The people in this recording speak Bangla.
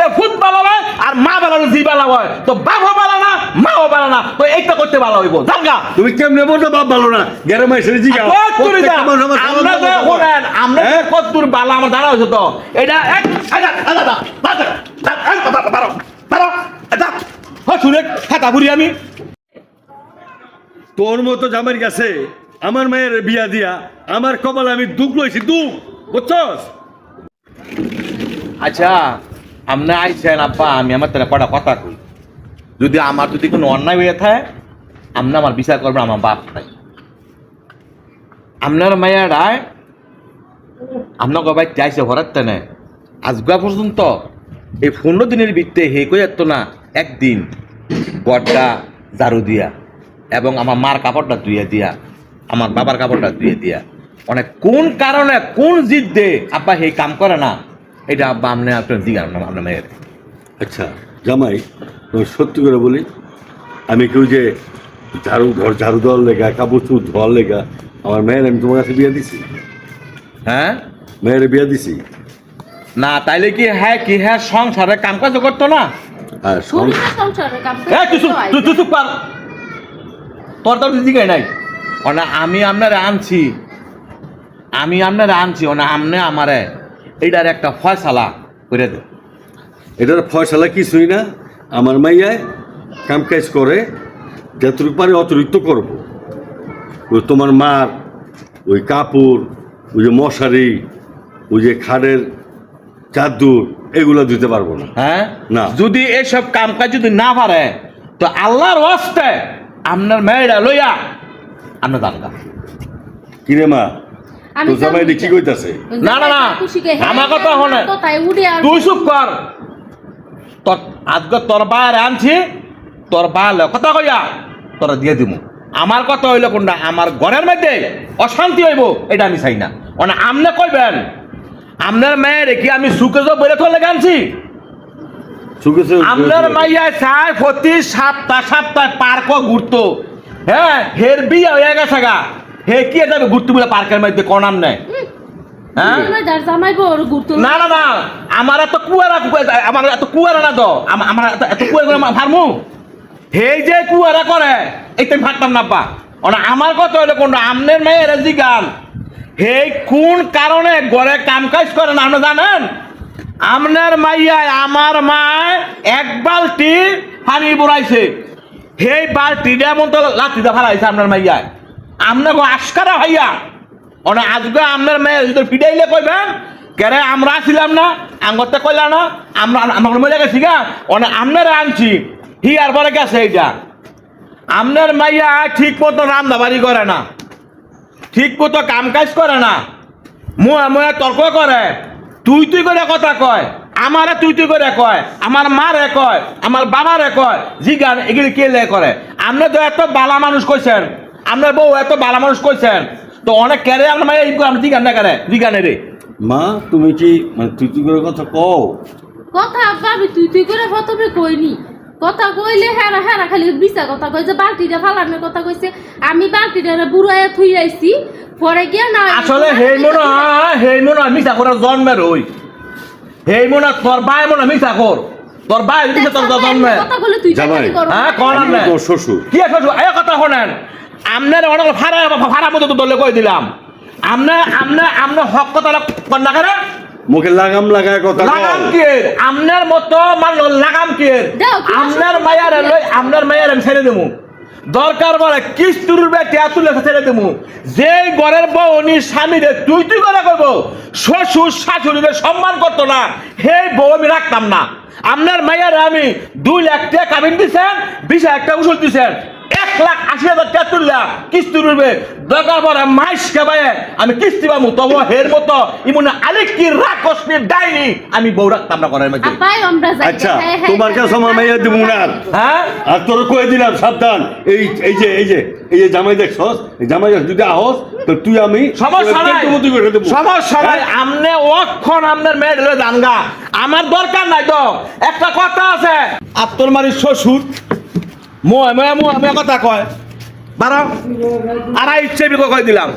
হলে ফুট ভালো হয় আর মা বানানো জি বালা হয় তো বাপও ভালো না মাও ভালো না তো এইটা করতে ভালো হইব জানগা তুমি কেমনে বলছো বাপ ভালো না এসে জিগা কত্তুরি যা। প্রত্যেকটা মানুষ আমার সালাম যে আমরা হ্যাঁ? কত্তুর বালা আমার জানা হয়েছে তো এটা এক আচ্ছা, আচ্ছা, আচ্ছা, আচ্ছা, আচ্ছা, আচ্ছা, বারো, বারো, বারো, আচ্ছা, হয় শুনে খাতা বুড়ি আমি তোর মতো জামাই গেছে আমার মায়ের বিয়া দিয়া আমার কপালে আমি দুঃখ লইছি দুঃখ বুঝছস আচ্ছা আপনি আইছেন, আব্বা, আমি আমার তারা কটা কথা কই। যদি আমার যদি কোনো অন্যায় হয়ে থাকে আপনি আমার বিচার করবেন আমার বাপ নাই। আপনার মায়েরায় আপনার গবাই চাইছে হরাত তেনে। আজগা পর্যন্ত এই পনেরো দিনের ভিত্তে হে কই যেত না, একদিন গড্ডা ঝাড়ু দিয়া এবং আমার মার কাপড়টা ধুয়ে দিয়া, আমার বাবার কাপড়টা ধুয়ে দিয়া। মানে কোন কারণে, কোন জিদ দে আব্বা হে কাম করে না? এটা আব্বা আপনি আপনার দিগান আপনার মেয়ের আচ্ছা জামাই সত্যি করে বলি আমি কেউ যে ঝাড়ু ঘর ঝাড়ু দেওয়ার লেখা কাপড় চুপ ধোয়ার লেগা আমার মেয়ের আমি তোমার কাছে বিয়ে দিছি। হ্যাঁ? মেয়ের বিয়ে দিছি। না তাইলে কি হ্যাঁ কি হ্যাঁ সংসারে কাম কাজ করতো না তোর তো দিকে নাই? না আমি আপনারে আনছি। আমি আপনারে আনছি না আমনে আমারে। এইটার একটা ফয়সালা করে দে। এটার ফয়সালা কিছুই না। আমার মাইয়ায় কাম কাজ করে যতটুকু পারে অতিরিক্ত করব। ওই তোমার মার ওই কাপড় ওই যে মশারি ওই যে খাড়ের চাদর এগুলো দিতে পারব না। হ্যাঁ? না। যদি এসব কাম কাজ যদি না পারে তো আল্লাহর আপনার মেয়েরা লইয়া আপনার দাঙ্গা কিরে মা? আমি জামাই কি কইতাছে? না, না, না। আমার কথা উড়ে আর তুই চুপ কর। তোর আজকে তোর আনছি তোর কথা কইয়া তোরা দিয়ে দিব আমার কথা হইল কোনটা? আমার ঘরের মধ্যে অশান্তি হইব এটা আমি চাই না। মানে আমনে কইবেন আপনার মেয়ের কি আমি যাও বেড়ে তোলে আনছি সুখেছে আপনার মাইয়া চায় প্রতি সপ্তাহ সপ্তাহ পার্ক ঘুরতো। হ্যাঁ হের বিয়ে হয়ে গেছে গা। হে কি যাবে ঘুরতে বলে পার্কের মধ্যে কনাম নেই? হ্যাঁ? না না না আমার এত কুয়ারা আমার এত কুয়ারা না তো আম- আমার এত এত কুয়ারা করে আমার হে যে কুয়ারা করে এইটা আমি ফাটতাম না পা ওনা আমার কথা হইল কোনটা? আমনের মেয়ের জি গান হে কোন কারণে ঘরে কাম কাজ করে না আপনি জানেন? আমনের মাইয়ায় আমার মায় এক বালতি পানি বুড়াইছে। সেই বালতি দিয়ে মতো লাঠিটা ফেলাইছে আপনার মাইয়ায় আপনার আস্কারা ভাইয়া। অনে আজকে আপনার মেয়ে যদি ফিডাইলে কইবেন কেরে আমরা ছিলাম না, আঙ্গতে কইলা না, আমরা আমরা মজা গেছি গা, অনে আপনারা আনছি, হি আর পরে গেছে এইটা। আপনার মাইয়া ঠিক মতো রান্না বাড়ি করে না, ঠিক মতো কাম কাজ করে না, মুয়া মুয়া তর্ক করে, তুই তুই করে কথা কয়, আমারে তুই তুই করে কয়, আমার মারে কয়, আমার বাবারে কয় জি গান এগুলি কে লে করে। আপনি তো এত বালা মানুষ কইছেন আপনার বউ এত বালা মানুষ কইছেন তো অনেক কেরে আপনার মাইয়া এই আমরা জিগান না করে জিগানে রে। মা তুমি কি মানে তুই তুই করে কথা কও? কথা আমি তুই তুই করে প্রথমে কইনি। কথা কইলে হেরা হেরা খালি বিছা কথা কইছে বালতিটা ফালানোর কথা কইছে। আমি বালতিটা বুড়াইয়া থুই আইছি পরে গিয়া না আসলে হেই মনে হয় হেই মনে হয় মিশা করার জন্মের ওই। হেই মনে হয় তোর ভাই মনে হয় মিশা কর। তোর ভাই মিশা তোর জন্মে। কথা বলে তুই হ্যাঁ কর আমি আপনি তোর শ্বশুর। কি আছে এই কথা শোনেন। আপনার অনেক ভাড়া ভাড়া মতো দলে কই দিলাম। আমনে আমনে আমনে হক কথা কন্যা করে মুখে লাগাম লাগায় কথা লাগাম কি আমনের মতো মান লাগাম কি আমনের মায়ার লই আমনের মায়ার আমি ছেড়ে দেবো। দরকার বলে কিস্তুর বে টিয়াতুলে ছেড়ে দেবো। যে ঘরের বউ নি স্বামীরে তুই তুই করে করব শ্বশুর শাশুড়িরে সম্মান করতো না হে বউ আমি রাখতাম না। আপনার মায়ের আমি দুই লাখ টাকা কাবিন দিছেন বিশ হাজার টাকা উসুল দিছেন। লাখ আশি হাজার টাকা তুললা কিস্তি রুবে দরকার পরে মাইস খাবায় আমি কিস্তি পাবো। তবু হের মতো ইমনে আলিক কি ডাইনি আমি বউ রাখতাম না ঘরের মধ্যে। আচ্ছা হ্যাঁ, হ্যাঁ, তোমার কাছে আমার মাইয়া দিব না। হ্যাঁ। আর তোর কয়ে দিলাম সাবধান। এই এই যে এই যে এই যে জামাই দেখছস? এই জামাই যদি আহস তো তুই আমি সমস্যা নাই। তুই করে সমস্যা নাই। আমনে অক্ষণ আমনের মেয়ে ঢেলে জানগা। আমার দরকার নাই তো। একটা কথা আছে। আত্মর মারি শ্বশুর মই মই কথা কয়। বারো আড়াই ইচ্ছে কয় দিলাম।